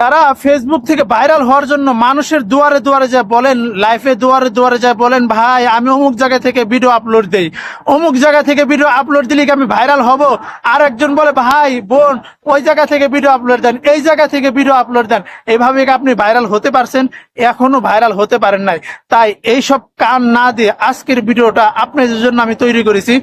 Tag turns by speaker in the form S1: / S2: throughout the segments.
S1: তারা ফেসবুক থেকে ভাইরাল হওয়ার জন্য মানুষের দুয়ারে দুয়ারে যায় বলেন লাইফে দুয়ারে দুয়ারে যায় বলেন, ভাই, আমি অমুক জায়গা থেকে ভিডিও আপলোড দেই। অমুক জায়গা থেকে ভিডিও আপলোড দিলে কি আমি ভাইরাল হব? আর একজন বলে, ভাই, বোন, ওই জায়গা থেকে ভিডিও আপলোড দেন, এই জায়গা থেকে ভিডিও আপলোড দেন। এভাবে কি আপনি ভাইরাল হতে পারছেন? এখনও ভাইরাল হতে পারেন নাই। তাই এইসব কান না দিয়ে আজকের ভিডিওটা আপনাদের জন্য আমি তৈরি করেছি।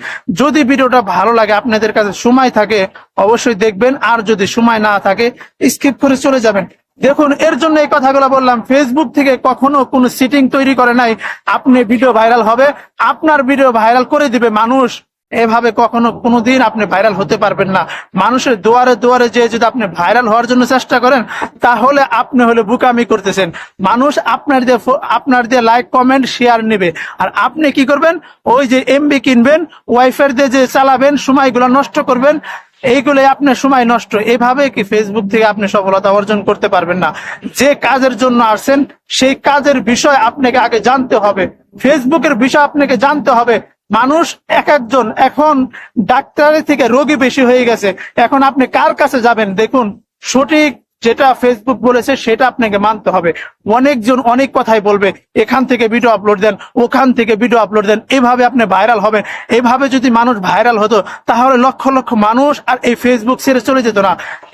S1: যদি ভিডিওটা ভালো লাগে, আপনাদের কাছে সময় থাকে অবশ্যই দেখবেন। আর যদি সময় না থাকে স্কিপ করে চলে যাবেন। দেখুন, এর জন্য এই কথাগুলো বললাম। ফেসবুক থেকে কখনো কোনো সিটিং তৈরি করে নাই। আপনি ভিডিও ভাইরাল হবে। আপনার ভিডিও ভাইরাল করে দিবে মানুষ। এভাবে কখনো কোনোদিন আপনি ভাইরাল হতে পারবেন না। মানুষের দুয়ারে দুয়ারে যে যদি আপনি ভাইরাল হওয়ার জন্য চেষ্টা করেন, তাহলে আপনি হলে বুকামি করতেছেন। মানুষ আপনার দিয়ে আপনার দিয়ে লাইক কমেন্ট শেয়ার নেবে। আর আপনি কি করবেন? ওই যে এমবি কিনবেন ওয়াইফাই দিয়ে যে চালাবেন, সময়গুলো নষ্ট করবেন এইগুলো আপনার সময় নষ্ট। এভাবে কি ফেসবুক থেকে আপনি সফলতা অর্জন করতে পারবেন না? যে কাজের জন্য আসছেন, সেই কাজের বিষয় আপনাকে আগে জানতে হবে। ফেসবুকের বিষয় আপনাকে জানতে হবে। মানুষ এক একজন, এখন ডাক্তারের থেকে রোগী বেশি হয়ে গেছে। এখন আপনি কার কাছে যাবেন? দেখুন, সঠিক যেটা ফেসবুক বলেছে, সেটা আপনাকে মানতে হবে। অনেকজন অনেক কথাই বলবে, এখান থেকে ভিডিও আপলোড দেন, ওখান থেকে ভিডিও আপলোড দেন, এভাবে আপনি ভাইরাল হবেন। এভাবে যদি মানুষ ভাইরাল হতো, তাহলে লক্ষ লক্ষ মানুষ আর এই ফেসবুক ছেড়ে চলে যেত না।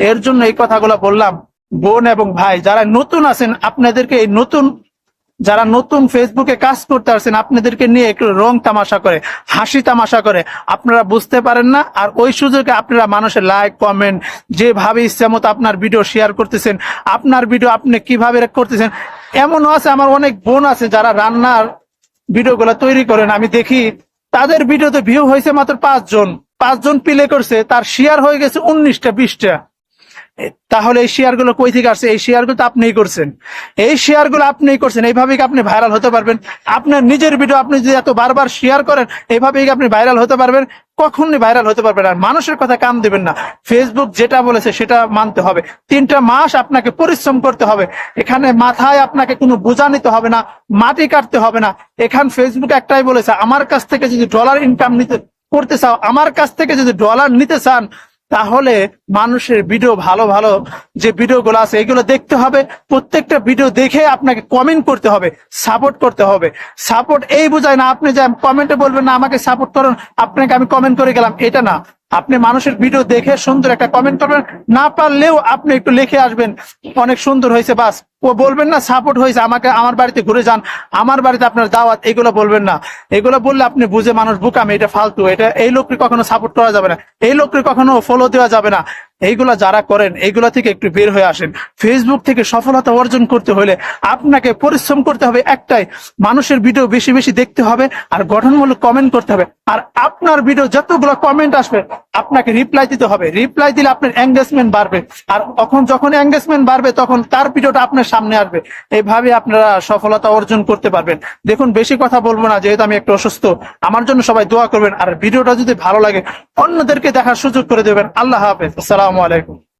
S1: এর জন্য এই কথাগুলো বললাম, বোন এবং ভাই, যারা নতুন আছেন, আপনাদেরকে এই নতুন যারা নতুন ফেসবুকে কাজ করতে আসছেন আপনাদেরকে নিয়ে একটু রং তামাশা করে, হাসি তামাশা করে, আপনারা বুঝতে পারেন না। আর ওই সুযোগে আপনারা মানুষের লাইক কমেন্ট যেভাবে ইচ্ছা মতো আপনার ভিডিও শেয়ার করতেছেন, আপনার ভিডিও আপনি কীভাবে করতেছেন, এমনও আছে, আমার অনেক বোন আছে যারা রান্নার ভিডিওগুলো তৈরি করেন, আমি দেখি তাদের ভিডিওতে ভিউ হয়েছে মাত্র পাঁচজন। পাঁচজন প্লে করছে, তার শেয়ার হয়ে গেছে উনিশটা, বিশটা। তাহলে এই শেয়ারগুলো কই থেকে আসছে? এই শেয়ারগুলো তো আপনিই করছেন। এই শেয়ারগুলো আপনিই করছেন। এইভাবে কি আপনি ভাইরাল হতে পারবেন? আপনার নিজের ভিডিও আপনি যদি এত বারবার শেয়ার করেন, এইভাবেই আপনি ভাইরাল হতে পারবেন? কখনই ভাইরাল হতে পারবেন আর মানুষের কথা কাম দিবেন না। ফেসবুক যেটা বলেছে, সেটা মানতে হবে। তিনটা মাস আপনাকে পরিশ্রম করতে হবে। এখানে মাথায় আপনাকে কোনো বোঝা নিতে হবে না, মাটি কাটতে হবে না। এখান ফেসবুক একটাই বলেছে, আমার কাছ থেকে যদি ডলার ইনকাম নিতে, করতে চাও, আমার কাছ থেকে যদি ডলার নিতে চান তাহলে মানুষের ভিডিও ভালো ভালো যে ভিডিওগুলো আছে, এগুলো দেখতে হবে। প্রত্যেকটা ভিডিও দেখে আপনাকে কমেন্ট করতে হবে সাপোর্ট করতে হবে। সাপোর্ট এই বোঝায় না, আপনি যে কমেন্টে বলবেন, না, আমাকে সাপোর্ট করুন। আপনাকে আমি কমেন্ট করে গেলাম। এটা না। আপনি মানুষের ভিডিও দেখে সুন্দর একটা কমেন্ট করবেন। না পারলেও আপনি একটু লিখে আসবেন, অনেক সুন্দর হয়েছে, বাস। ও বলবেন না সাপোর্ট হয়েছে, আমাকে আমার বাড়িতে ঘুরে যান। আমার বাড়িতে আপনার দাওয়াত, এগুলো বলবেন না। এগুলো বললে আপনি বুঝে মানুষ বুকামে, এটা ফালতু। এটা এই লোককে কখনো সাপোর্ট করা যাবে না। এই লোককে কখনো ফলো দেওয়া যাবে না। এইগুলা যারা করেন, এইগুলা থেকে একটু বের হয়ে আসেন। ফেসবুক থেকে সফলতা অর্জন করতে হলে আপনাকে পরিশ্রম করতে হবে একটাই, মানুষের ভিডিও বেশি বেশি দেখতে হবে আর গঠনমূলক কমেন্ট করতে হবে। আর আপনার ভিডিও যতগুলো কমেন্ট আসবে আপনাকে রিপ্লাই দিতে হবে। রিপ্লাই দিলে আপনার এঙ্গেজমেন্ট বাড়বে। আর তখন যখন এঙ্গেজমেন্ট বাড়বে, তখন তার ভিডিওটা আপনার সামনে আসবে। এইভাবে আপনারা সফলতা অর্জন করতে পারবেন। দেখুন, বেশি কথা বলব না, যেহেতু আমি একটু অসুস্থ। আমার জন্য সবাই দোয়া করবেন। আর ভিডিওটা যদি ভালো লাগে, অন্যদেরকে দেখার সুযোগ করে দেবেন। আল্লাহ হাফেজ। আসসালামু আলাইকুম।